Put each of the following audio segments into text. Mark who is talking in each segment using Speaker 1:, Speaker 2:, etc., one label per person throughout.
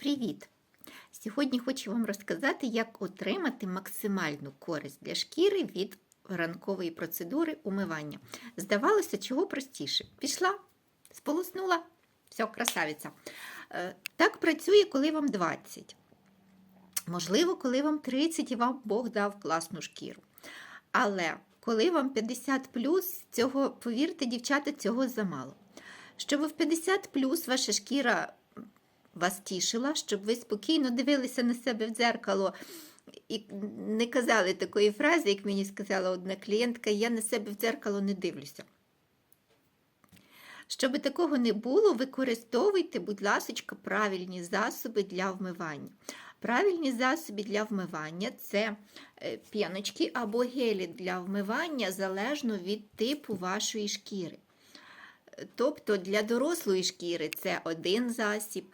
Speaker 1: Привіт! Сьогодні хочу вам розказати, як отримати максимальну користь для шкіри від ранкової процедури умивання. Здавалося, чого простіше. Пішла, сполоснула, все, красавиця. Е, Так працює, коли вам 20. Можливо, коли вам 30 і вам Бог дав класну шкіру. Але коли вам 50 плюс, цього, повірте, дівчата, цього замало. Щоб в 50 плюс ваша шкіра вас тішила, щоб ви спокійно дивилися на себе в дзеркало і не казали такої фрази, як мені сказала одна клієнтка, я на себе в дзеркало не дивлюся. Щоб такого не було, використовуйте, будь ласка, правильні засоби для вмивання. Правильні засоби для вмивання це е, п'яночки або гелі для вмивання залежно від типу вашої шкіри. Тобто для дорослої шкіри це один засіб,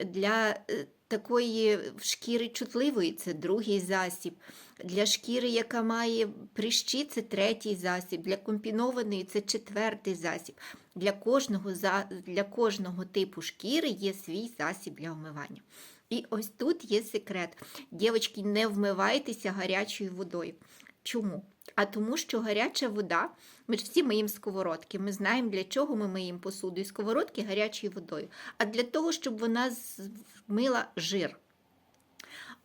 Speaker 1: для е, такої шкіри чутливої це другий засіб, для шкіри, яка має прищі, це третій засіб, для комбінованої це четвертий засіб. Для кожного, для кожного типу шкіри є свій засіб для вмивання. І ось тут є секрет. Дівчатки, не вмивайтеся гарячою водою. Чому? А тому, що гаряча вода, ми ж всі миємо сковородки. Ми знаємо, для чого ми миємо посуду і сковородки гарячою водою. А для того, щоб вона змила жир.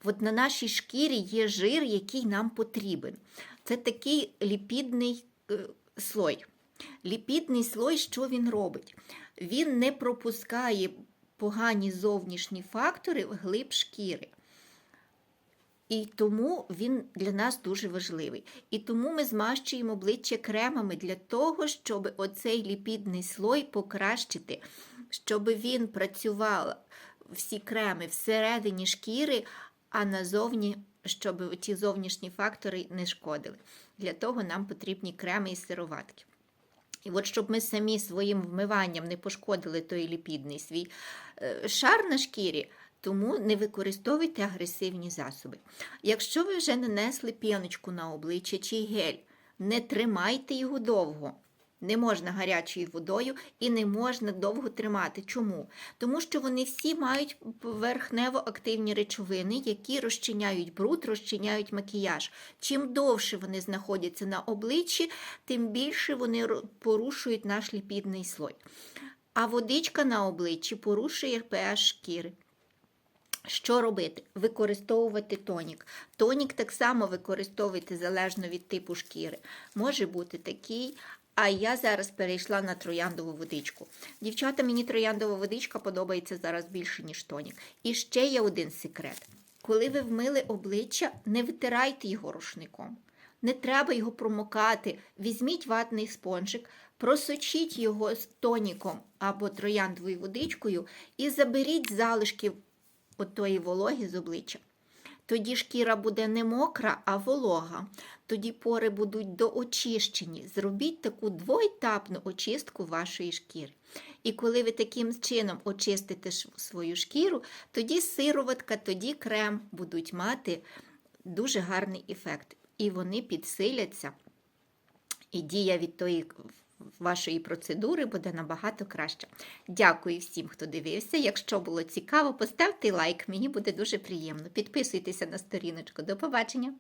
Speaker 1: От на нашій шкірі є жир, який нам потрібен. Це такий ліпідний е, слой. Ліпідний слой, що він робить? Він не пропускає погані зовнішні фактори в глиб шкіри. І тому він для нас дуже важливий. І тому ми змащуємо обличчя кремами для того, щоб оцей ліпідний слой покращити, щоб він працював всі креми всередині шкіри, а назовні, щоб ті зовнішні фактори не шкодили. Для того нам потрібні креми і сироватки. І от щоб ми самі своїм вмиванням не пошкодили той ліпідний свій е, шар на шкірі, тому не використовуйте агресивні засоби. Якщо ви вже нанесли п'яночку на обличчя чи гель, не тримайте його довго. Не можна гарячою водою і не можна довго тримати. Чому? Тому що вони всі мають поверхнево активні речовини, які розчиняють бруд, розчиняють макіяж. Чим довше вони знаходяться на обличчі, тим більше вони порушують наш ліпідний слой. А водичка на обличчі порушує pH шкіри. Що робити? Використовувати тонік. Тонік так само використовуйте залежно від типу шкіри. Може бути такий, а я зараз перейшла на трояндову водичку. Дівчата, мені трояндова водичка подобається зараз більше, ніж тонік. І ще є один секрет. Коли ви вмили обличчя, не витирайте його рушником. Не треба його промокати. Візьміть ватний спонжик, просочіть його з тоніком або трояндовою водичкою і заберіть залишки отої вологи з обличчя. Тоді шкіра буде не мокра, а волога. Тоді пори будуть доочищені. Зробіть таку двоетапну очистку вашої шкіри. І коли ви таким чином очистите свою шкіру, тоді сироватка, тоді крем будуть мати дуже гарний ефект. І вони підсиляться, і дія від тої вашої процедури буде набагато краще. Дякую всім, хто дивився. Якщо було цікаво, поставте лайк, мені буде дуже приємно. Підписуйтеся на сторіночку. До побачення!